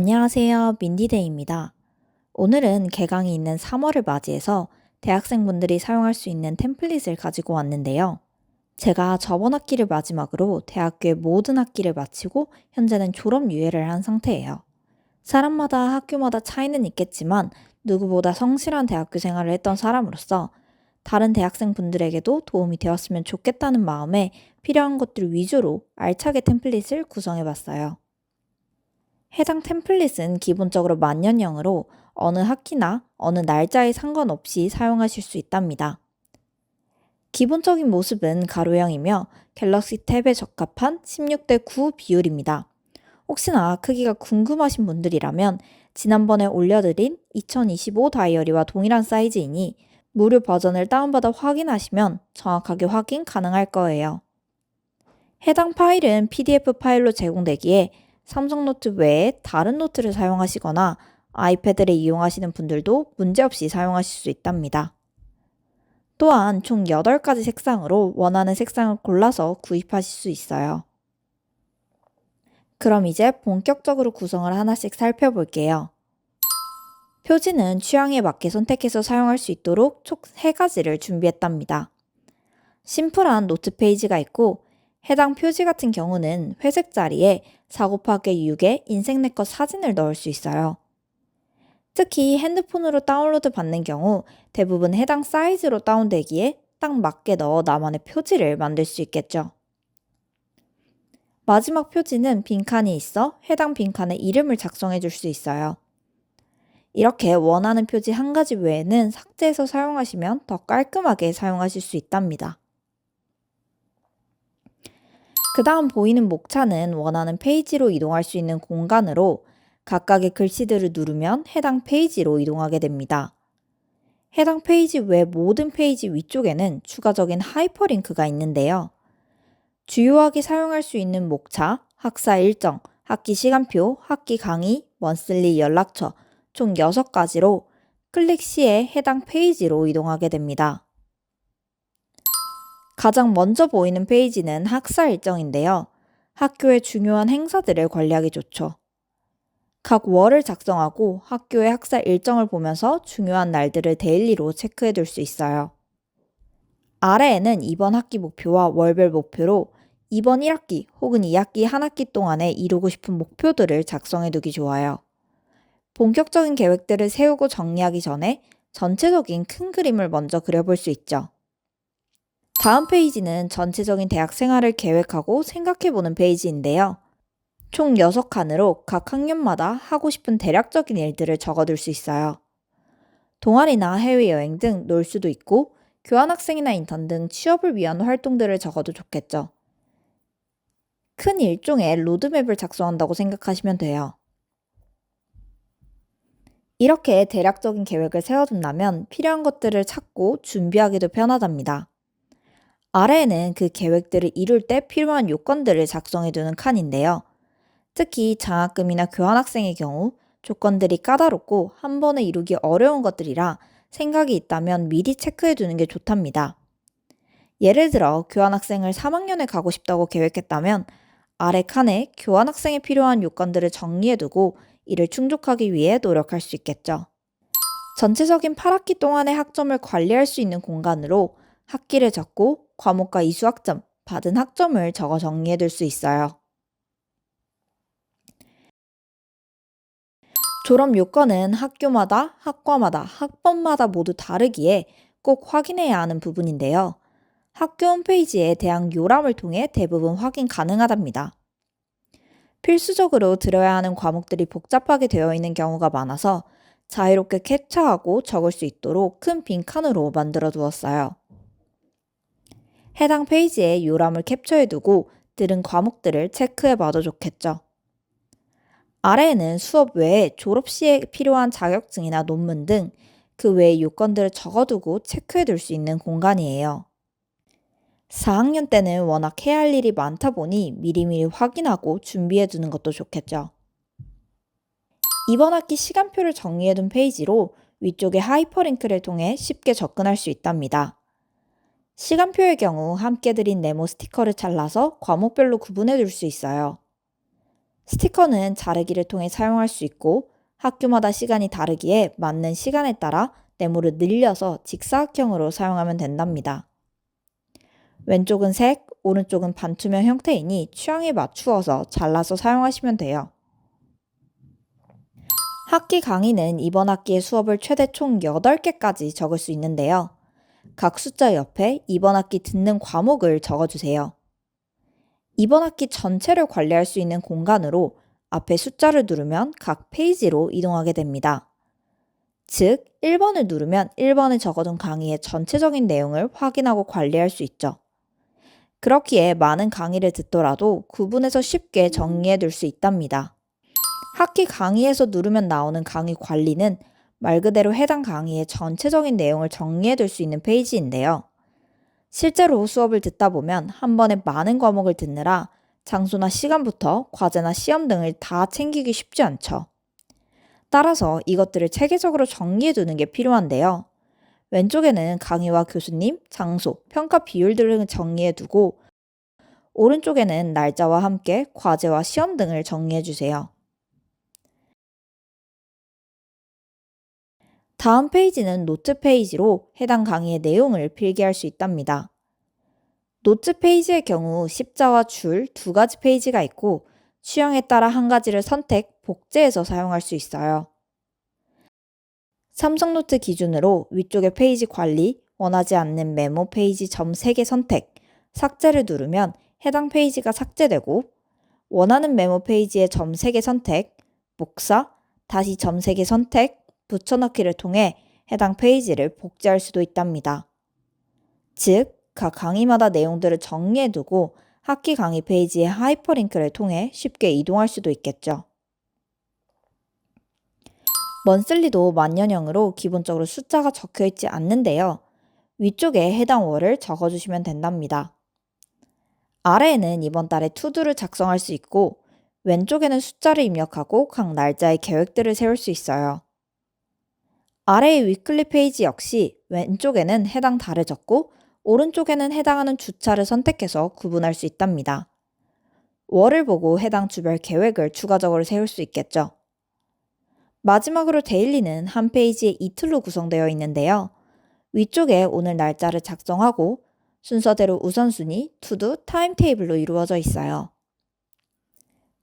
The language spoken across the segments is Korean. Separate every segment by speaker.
Speaker 1: 안녕하세요. 민디데이입니다. 오늘은 개강이 있는 3월을 맞이해서 대학생분들이 사용할 수 있는 템플릿을 가지고 왔는데요. 제가 저번 학기를 마지막으로 대학교의 모든 학기를 마치고 현재는 졸업 유예를 한 상태예요. 사람마다 학교마다 차이는 있겠지만 누구보다 성실한 대학교 생활을 했던 사람으로서 다른 대학생분들에게도 도움이 되었으면 좋겠다는 마음에 필요한 것들 위주로 알차게 템플릿을 구성해 봤어요. 해당 템플릿은 기본적으로 만년형으로 어느 학기나 어느 날짜에 상관없이 사용하실 수 있답니다. 기본적인 모습은 가로형이며 갤럭시 탭에 적합한 16대 9 비율입니다. 혹시나 크기가 궁금하신 분들이라면 지난번에 올려드린 2025 다이어리와 동일한 사이즈이니 무료 버전을 다운받아 확인하시면 정확하게 확인 가능할 거예요. 해당 파일은 PDF 파일로 제공되기에 삼성노트 외에 다른 노트를 사용하시거나 아이패드를 이용하시는 분들도 문제없이 사용하실 수 있답니다. 또한 총 8가지 색상으로 원하는 색상을 골라서 구입하실 수 있어요. 그럼 이제 본격적으로 구성을 하나씩 살펴볼게요. 표지는 취향에 맞게 선택해서 사용할 수 있도록 총 3가지를 준비했답니다. 심플한 노트 페이지가 있고 해당 표지 같은 경우는 회색 자리에 4 곱하기 6의 인생 내컷 사진을 넣을 수 있어요. 특히 핸드폰으로 다운로드 받는 경우 대부분 해당 사이즈로 다운되기에 딱 맞게 넣어 나만의 표지를 만들 수 있겠죠. 마지막 표지는 빈칸이 있어 해당 빈칸에 이름을 작성해 줄 수 있어요. 이렇게 원하는 표지 한 가지 외에는 삭제해서 사용하시면 더 깔끔하게 사용하실 수 있답니다. 그 다음 보이는 목차는 원하는 페이지로 이동할 수 있는 공간으로 각각의 글씨들을 누르면 해당 페이지로 이동하게 됩니다. 해당 페이지 외 모든 페이지 위쪽에는 추가적인 하이퍼링크가 있는데요. 주요하게 사용할 수 있는 목차, 학사 일정, 학기 시간표, 학기 강의, 원슬리 연락처 총 6가지로 클릭 시에 해당 페이지로 이동하게 됩니다. 가장 먼저 보이는 페이지는 학사 일정인데요. 학교의 중요한 행사들을 관리하기 좋죠. 각 월을 작성하고 학교의 학사 일정을 보면서 중요한 날들을 데일리로 체크해 둘 수 있어요. 아래에는 이번 학기 목표와 월별 목표로 이번 1학기 혹은 2학기 한 학기 동안에 이루고 싶은 목표들을 작성해 두기 좋아요. 본격적인 계획들을 세우고 정리하기 전에 전체적인 큰 그림을 먼저 그려볼 수 있죠. 다음 페이지는 전체적인 대학 생활을 계획하고 생각해보는 페이지인데요. 총 6칸으로 각 학년마다 하고 싶은 대략적인 일들을 적어둘 수 있어요. 동아리나 해외여행 등 놀 수도 있고 교환학생이나 인턴 등 취업을 위한 활동들을 적어도 좋겠죠. 큰 일종의 로드맵을 작성한다고 생각하시면 돼요. 이렇게 대략적인 계획을 세워둔다면 필요한 것들을 찾고 준비하기도 편하답니다. 아래에는 그 계획들을 이룰 때 필요한 요건들을 작성해두는 칸인데요. 특히 장학금이나 교환학생의 경우 조건들이 까다롭고 한 번에 이루기 어려운 것들이라 생각이 있다면 미리 체크해두는 게 좋답니다. 예를 들어 교환학생을 3학년에 가고 싶다고 계획했다면 아래 칸에 교환학생에 필요한 요건들을 정리해두고 이를 충족하기 위해 노력할 수 있겠죠. 전체적인 8학기 동안의 학점을 관리할 수 있는 공간으로 학기를 적고 과목과 이수학점, 받은 학점을 적어 정리해 둘 수 있어요. 졸업 요건은 학교마다, 학과마다, 학번마다 모두 다르기에 꼭 확인해야 하는 부분인데요. 학교 홈페이지에 대학 요람을 통해 대부분 확인 가능하답니다. 필수적으로 들어야 하는 과목들이 복잡하게 되어 있는 경우가 많아서 자유롭게 캡처하고 적을 수 있도록 큰 빈칸으로 만들어 두었어요. 해당 페이지에 요람을 캡처해 두고 들은 과목들을 체크해 봐도 좋겠죠. 아래에는 수업 외에 졸업 시에 필요한 자격증이나 논문 등 그 외의 요건들을 적어두고 체크해 둘 수 있는 공간이에요. 4학년 때는 워낙 해야 할 일이 많다 보니 미리미리 확인하고 준비해 두는 것도 좋겠죠. 이번 학기 시간표를 정리해 둔 페이지로 위쪽에 하이퍼링크를 통해 쉽게 접근할 수 있답니다. 시간표의 경우 함께 드린 네모 스티커를 잘라서 과목별로 구분해 둘 수 있어요. 스티커는 자르기를 통해 사용할 수 있고 학교마다 시간이 다르기에 맞는 시간에 따라 네모를 늘려서 직사각형으로 사용하면 된답니다. 왼쪽은 색, 오른쪽은 반투명 형태이니 취향에 맞추어서 잘라서 사용하시면 돼요. 학기 강의는 이번 학기의 수업을 최대 총 8개까지 적을 수 있는데요. 각 숫자 옆에 이번 학기 듣는 과목을 적어주세요. 이번 학기 전체를 관리할 수 있는 공간으로 앞에 숫자를 누르면 각 페이지로 이동하게 됩니다. 즉, 1번을 누르면 1번에 적어둔 강의의 전체적인 내용을 확인하고 관리할 수 있죠. 그렇기에 많은 강의를 듣더라도 구분해서 쉽게 정리해 둘 수 있답니다. 학기 강의에서 누르면 나오는 강의 관리는 말 그대로 해당 강의의 전체적인 내용을 정리해 둘 수 있는 페이지인데요. 실제로 수업을 듣다 보면 한 번에 많은 과목을 듣느라 장소나 시간부터 과제나 시험 등을 다 챙기기 쉽지 않죠. 따라서 이것들을 체계적으로 정리해 두는 게 필요한데요. 왼쪽에는 강의와 교수님, 장소, 평가 비율 등을 정리해 두고 오른쪽에는 날짜와 함께 과제와 시험 등을 정리해 주세요. 다음 페이지는 노트 페이지로 해당 강의의 내용을 필기할 수 있답니다. 노트 페이지의 경우 십자와 줄 두 가지 페이지가 있고 취향에 따라 한 가지를 선택, 복제해서 사용할 수 있어요. 삼성노트 기준으로 위쪽의 페이지 관리, 원하지 않는 메모 페이지 점 3개 선택, 삭제를 누르면 해당 페이지가 삭제되고 원하는 메모 페이지의 점 3개 선택, 복사, 다시 점 3개 선택, 붙여넣기를 통해 해당 페이지를 복제할 수도 있답니다. 즉, 각 강의마다 내용들을 정리해두고 학기 강의 페이지의 하이퍼링크를 통해 쉽게 이동할 수도 있겠죠. 먼슬리도 만년형으로 기본적으로 숫자가 적혀 있지 않는데요. 위쪽에 해당 월을 적어주시면 된답니다. 아래에는 이번 달에 투두를 작성할 수 있고 왼쪽에는 숫자를 입력하고 각 날짜의 계획들을 세울 수 있어요. 아래의 위클리 페이지 역시 왼쪽에는 해당 달을 적고 오른쪽에는 해당하는 주차를 선택해서 구분할 수 있답니다. 월을 보고 해당 주별 계획을 추가적으로 세울 수 있겠죠. 마지막으로 데일리는 한 페이지에 이틀로 구성되어 있는데요. 위쪽에 오늘 날짜를 작성하고 순서대로 우선순위, 투두, 타임테이블로 이루어져 있어요.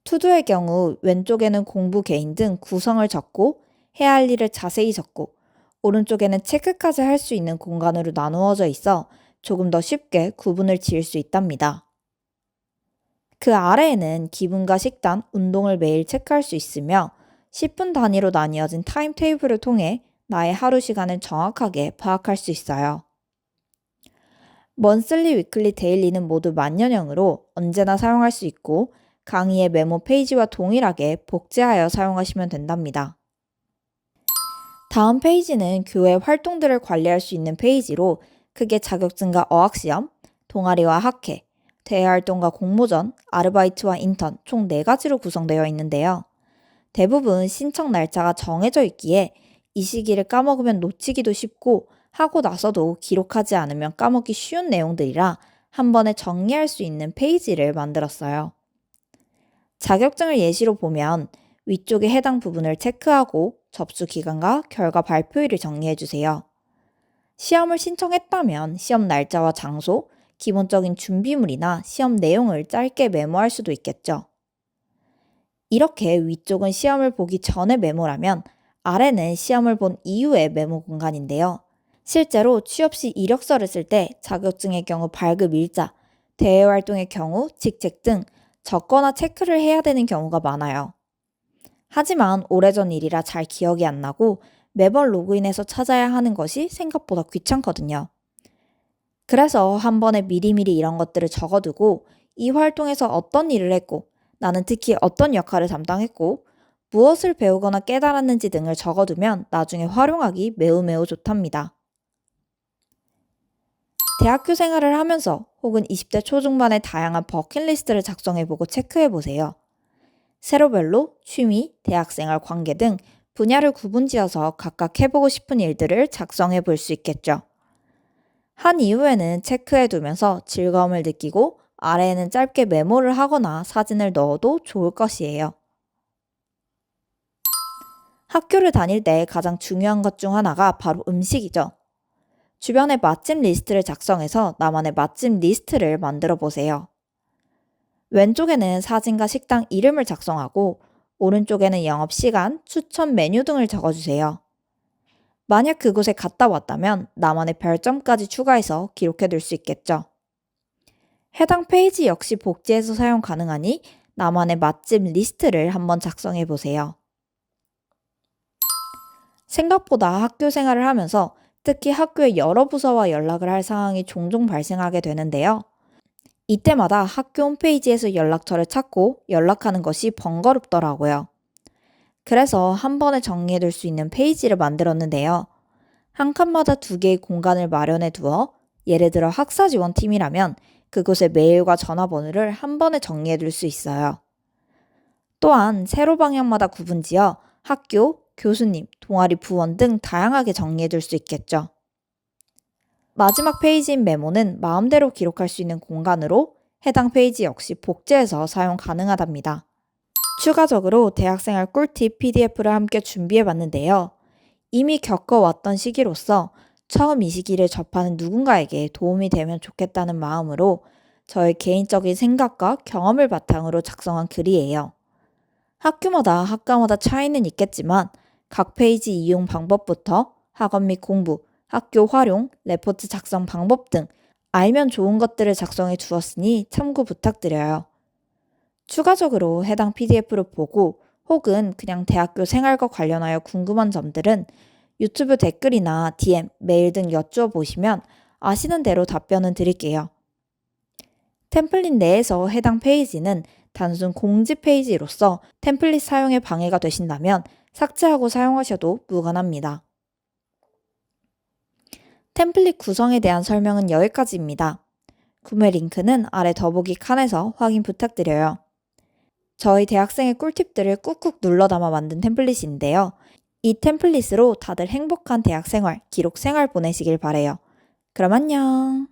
Speaker 1: 투두의 경우 왼쪽에는 공부 개인 등 구성을 적고 해야 할 일을 자세히 적고 오른쪽에는 체크까지 할 수 있는 공간으로 나누어져 있어 조금 더 쉽게 구분을 지을 수 있답니다. 그 아래에는 기분과 식단, 운동을 매일 체크할 수 있으며 10분 단위로 나뉘어진 타임 테이블을 통해 나의 하루 시간을 정확하게 파악할 수 있어요. 먼슬리, 위클리, 데일리는 모두 만년형으로 언제나 사용할 수 있고 강의의 메모 페이지와 동일하게 복제하여 사용하시면 된답니다. 다음 페이지는 교회 활동들을 관리할 수 있는 페이지로 크게 자격증과 어학시험, 동아리와 학회, 대외활동과 공모전, 아르바이트와 인턴 총 4가지로 구성되어 있는데요. 대부분 신청 날짜가 정해져 있기에 이 시기를 까먹으면 놓치기도 쉽고 하고 나서도 기록하지 않으면 까먹기 쉬운 내용들이라 한 번에 정리할 수 있는 페이지를 만들었어요. 자격증을 예시로 보면 위쪽에 해당 부분을 체크하고 접수 기간과 결과 발표일을 정리해 주세요. 시험을 신청했다면 시험 날짜와 장소, 기본적인 준비물이나 시험 내용을 짧게 메모할 수도 있겠죠. 이렇게 위쪽은 시험을 보기 전에 메모라면 아래는 시험을 본 이후의 메모 공간인데요. 실제로 취업 시 이력서를 쓸 때 자격증의 경우 발급 일자, 대외 활동의 경우 직책 등 적거나 체크를 해야 되는 경우가 많아요. 하지만 오래전 일이라 잘 기억이 안 나고 매번 로그인해서 찾아야 하는 것이 생각보다 귀찮거든요. 그래서 한 번에 미리미리 이런 것들을 적어두고 이 활동에서 어떤 일을 했고 나는 특히 어떤 역할을 담당했고 무엇을 배우거나 깨달았는지 등을 적어두면 나중에 활용하기 매우 매우 좋답니다. 대학교 생활을 하면서 혹은 20대 초중반의 다양한 버킷리스트를 작성해보고 체크해보세요. 세로별로 취미, 대학생활 관계 등 분야를 구분지어서 각각 해보고 싶은 일들을 작성해 볼 수 있겠죠. 한 이후에는 체크해 두면서 즐거움을 느끼고 아래에는 짧게 메모를 하거나 사진을 넣어도 좋을 것이에요. 학교를 다닐 때 가장 중요한 것 중 하나가 바로 음식이죠. 주변에 맛집 리스트를 작성해서 나만의 맛집 리스트를 만들어 보세요. 왼쪽에는 사진과 식당 이름을 작성하고 오른쪽에는 영업시간, 추천 메뉴 등을 적어주세요. 만약 그곳에 갔다 왔다면 나만의 별점까지 추가해서 기록해둘 수 있겠죠. 해당 페이지 역시 복제해서 사용 가능하니 나만의 맛집 리스트를 한번 작성해 보세요. 생각보다 학교 생활을 하면서 특히 학교의 여러 부서와 연락을 할 상황이 종종 발생하게 되는데요. 이때마다 학교 홈페이지에서 연락처를 찾고 연락하는 것이 번거롭더라고요. 그래서 한 번에 정리해둘 수 있는 페이지를 만들었는데요. 한 칸마다 두 개의 공간을 마련해 두어 예를 들어 학사 지원팀이라면 그곳의 메일과 전화번호를 한 번에 정리해 둘 수 있어요. 또한 세로 방향마다 구분지어 학교, 교수님, 동아리 부원 등 다양하게 정리해 둘 수 있겠죠. 마지막 페이지인 메모는 마음대로 기록할 수 있는 공간으로 해당 페이지 역시 복제해서 사용 가능하답니다. 추가적으로 대학생활 꿀팁 PDF를 함께 준비해 봤는데요. 이미 겪어왔던 시기로서 처음 이 시기를 접하는 누군가에게 도움이 되면 좋겠다는 마음으로 저의 개인적인 생각과 경험을 바탕으로 작성한 글이에요. 학교마다 학과마다 차이는 있겠지만 각 페이지 이용 방법부터 학원 및 공부, 학교 활용, 레포트 작성 방법 등 알면 좋은 것들을 작성해 두었으니 참고 부탁드려요. 추가적으로 해당 PDF를 보고 혹은 그냥 대학교 생활과 관련하여 궁금한 점들은 유튜브 댓글이나 DM, 메일 등 여쭈어 보시면 아시는 대로 답변은 드릴게요. 템플릿 내에서 해당 페이지는 단순 공지 페이지로서 템플릿 사용에 방해가 되신다면 삭제하고 사용하셔도 무관합니다. 템플릿 구성에 대한 설명은 여기까지입니다. 구매 링크는 아래 더보기 칸에서 확인 부탁드려요. 저희 대학생의 꿀팁들을 꾹꾹 눌러 담아 만든 템플릿인데요. 이 템플릿으로 다들 행복한 대학 생활, 기록 생활 보내시길 바래요. 그럼 안녕.